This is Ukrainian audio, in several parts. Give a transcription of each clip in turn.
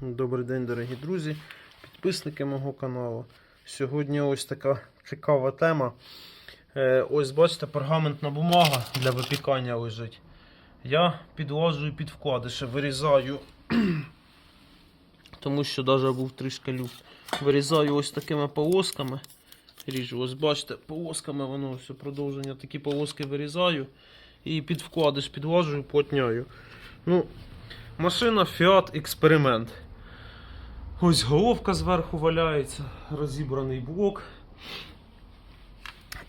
Добрий день, дорогі друзі, підписники мого каналу. Сьогодні ось така цікава тема. Е, Ось бачите, пергаментна бумага для випікання лежить. Я підлажую під вкладиші, вирізаю, тому що навіть був трішки люфт. Вирізаю ось такими полосками. Ріжу, ось бачите, полосками воно все продовження. Такі полоски вирізаю і під вкладиш підлажую, плотняю. Ну, Машина Fiat Experiment. Ось головка зверху валяється, розібраний блок.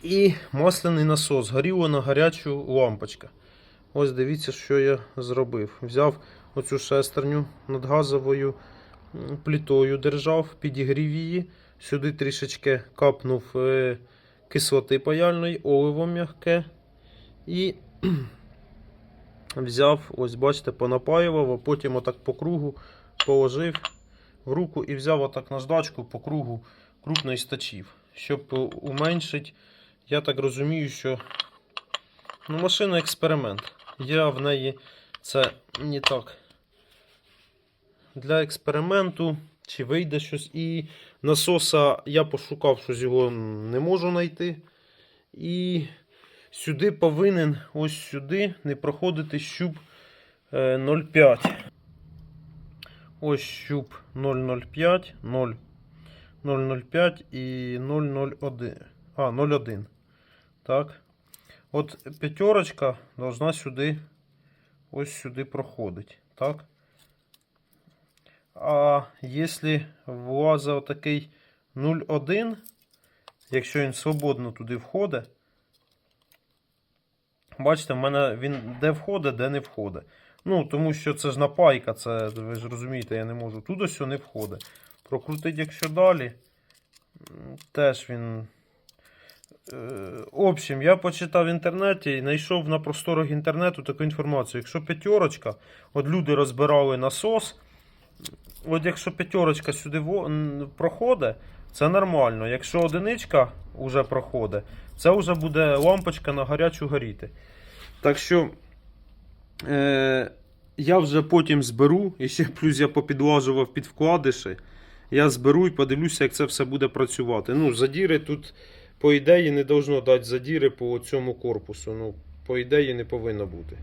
І масляний насос, горіла на гарячу лампочка. Ось дивіться, що я зробив. Взяв оцю шестерню над газовою м, плитою, держав, підігрів її. Сюди трішечки капнув е, кислоти паяльної, оливо м'яке. І взяв, ось бачите, понапаював, а потім отак по кругу положив руку і взяв отак наждачку по кругу крупно істочив, щоб е, уменшити. Я так розумію, що ну, машина експеримент. Я в неї це не так. Для експерименту, чи вийде щось. І насоса я пошукав, щось його не можу знайти. І сюди повинен ось сюди не проходити щуп е, 0,5. Ось щуп 0,05, 0, 0,05 і 0,01. А, 0,1. Так. От п'ятерочка должна сюди ось сюди проходить. Так. А якщо влазить отакий 0,1, якщо він свободно туди входить, Бачите, в мене він де входить, де не входить. Ну, тому що це ж напайка, це, ви ж розумієте, я не можу. Туди все не входить. Прокрутить, якщо далі, теж він. Е, В общем, я почитав в інтернеті і знайшов на просторах інтернету таку інформацію. Якщо п'ятерочка, от люди розбирали насос, от якщо п'ятерочка сюди проходить, це нормально. Якщо одиничка вже проходить, це вже буде лампочка на гарячу горіти. Так що е, я вже потім зберу, і ще плюс я попідлажував під вкладиші. Я зберу і подивлюся, як це все буде працювати. Ну, задіри тут, по ідеї, не должно дати задіри по цьому корпусу. Ну, по ідеї, не повинно бути.